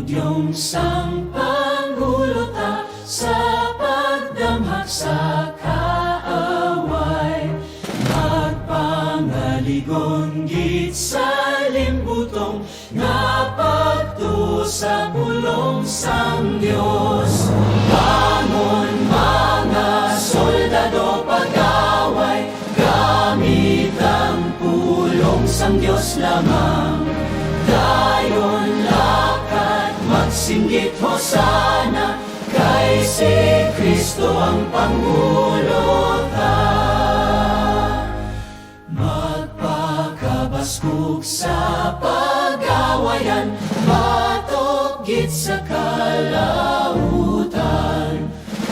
Udyong sang Pangulo ta sa pagdamhak sa kaaway. Magpangaligon git sa limbutong nga pagto sa pulong sang Dios Bangon mga soldado pag-away gamit ang pulong sang Dios lamang. Dayon magsinggit hosana kay si Kristo ang Pangulo ta Magpakabaskog sa pag-awayan Batok git sa kalautan.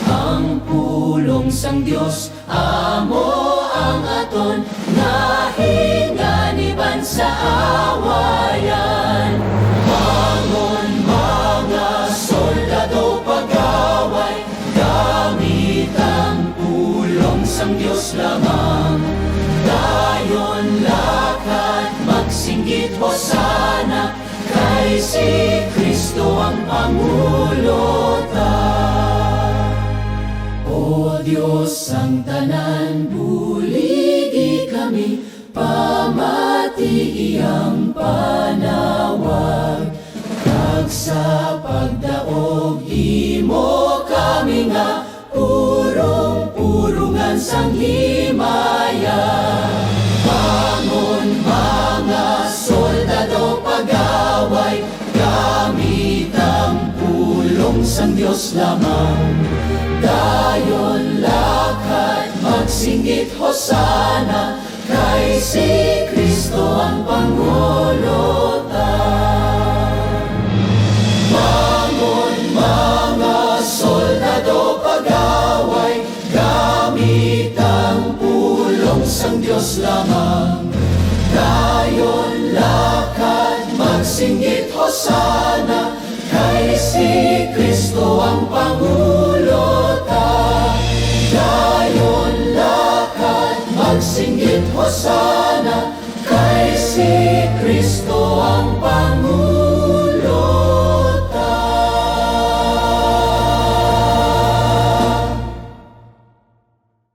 Ang pulong sang Dios Amo ang aton Nahinganiban sa awayan pulong sang Dios lamang Dayon lakad magsinggit hosana Kay si Kristo ang Pangulo ta. O Diyos ang tanan buligi kami Pamati iyang Purong-purungan sang himaya Bangon mga soldado pag-away Gamit ang pulong sang Diyos lamang. Dayon lakad magsinggit hosana Kay si magsinggit hosana Kay si Kristo